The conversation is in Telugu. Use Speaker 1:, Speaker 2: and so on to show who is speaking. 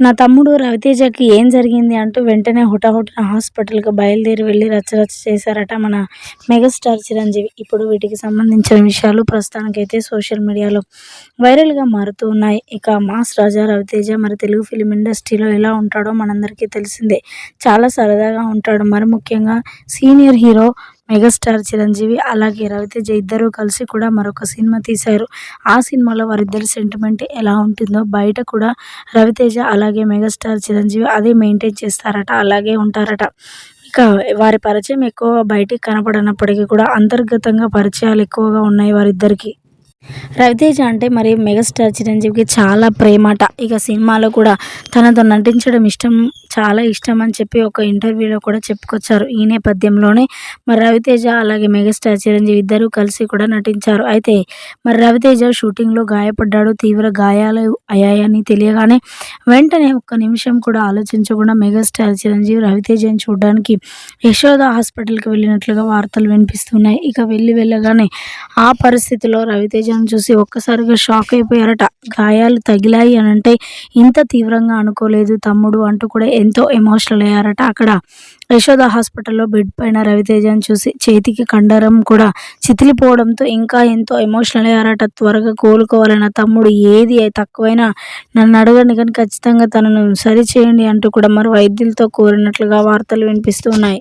Speaker 1: నా తమ్ముడు రవితేజకి ఏం జరిగింది అంటూ వెంటనే హుటాహుటిన హాస్పిటల్కి బయలుదేరి వెళ్ళి రచ్చరచ్చ చేశారట మన మెగాస్టార్ చిరంజీవి. ఇప్పుడు వీటికి సంబంధించిన విషయాలు ప్రస్తుతానికైతే సోషల్ మీడియాలో వైరల్గా మారుతూ ఉన్నాయి. ఇక మాస్ రాజా రవితేజ మరి తెలుగు ఫిలిం ఇండస్ట్రీలో ఎలా ఉంటాడో మనందరికీ తెలిసిందే. చాలా సరదాగా ఉంటాడు. మరి ముఖ్యంగా సీనియర్ హీరో మెగాస్టార్ చిరంజీవి అలాగే రవితేజ ఇద్దరూ కలిసి కూడా మరొక సినిమా తీశారు. ఆ సినిమాలో వారిద్దరి సెంటిమెంట్ ఎలా ఉంటుందో బయట కూడా రవితేజ అలాగే మెగాస్టార్ చిరంజీవి అదే మెయింటైన్ చేస్తారట అలాగే ఉంటారట. ఇక వారి పరిచయం ఎక్కువ బయటికి కనపడనప్పటికీ కూడా అంతర్గతంగా పరిచయాలు ఎక్కువగా ఉన్నాయి వారిద్దరికి. రవితేజ అంటే మరి మెగాస్టార్ చిరంజీవికి చాలా ప్రేమట. ఇక సినిమాలో కూడా తనతో నటించడం ఇష్టం చాలా ఇష్టం అని చెప్పి ఒక ఇంటర్వ్యూలో కూడా చెప్పుకొచ్చారు. ఈ నేపథ్యంలోనే మరి రవితేజ అలాగే మెగాస్టార్ చిరంజీవి ఇద్దరూ కలిసి కూడా నటించారు. అయితే మరి రవితేజ షూటింగ్లో గాయపడ్డాడు. తీవ్ర గాయాలు అయ్యాయని తెలియగానే వెంటనే ఒక్క నిమిషం కూడా ఆలోచించకుండా మెగాస్టార్ చిరంజీవి రవితేజని చూడడానికి యశోద హాస్పిటల్కి వెళ్ళినట్లుగా వార్తలు వినిపిస్తున్నాయి. ఇక వెళ్ళి వెళ్ళగానే ఆ పరిస్థితిలో రవితేజను చూసి ఒక్కసారిగా షాక్ అయిపోయారట. గాయాలు తగిలాయి అని అంటే ఇంత తీవ్రంగా అనుకోలేదు తమ్ముడు అంటూ కూడా ఎంతో ఎమోషనల్ అయ్యారట. అక్కడ యశోద హాస్పిటల్లో బెడ్ పైన రవితేజను చూసి చేతికి కండరం కూడా చితిలిపోవడంతో ఇంకా ఎంతో ఎమోషనల్ అయ్యారట. త్వరగా కోలుకోవాలన్న తమ్ముడు ఏది తక్కువైనా నన్ను అడగండి కానీ ఖచ్చితంగా తనను సరి చేయండి అంటూ కూడా మరి వైద్యులతో కోరినట్లుగా వార్తలు వినిపిస్తున్నాయి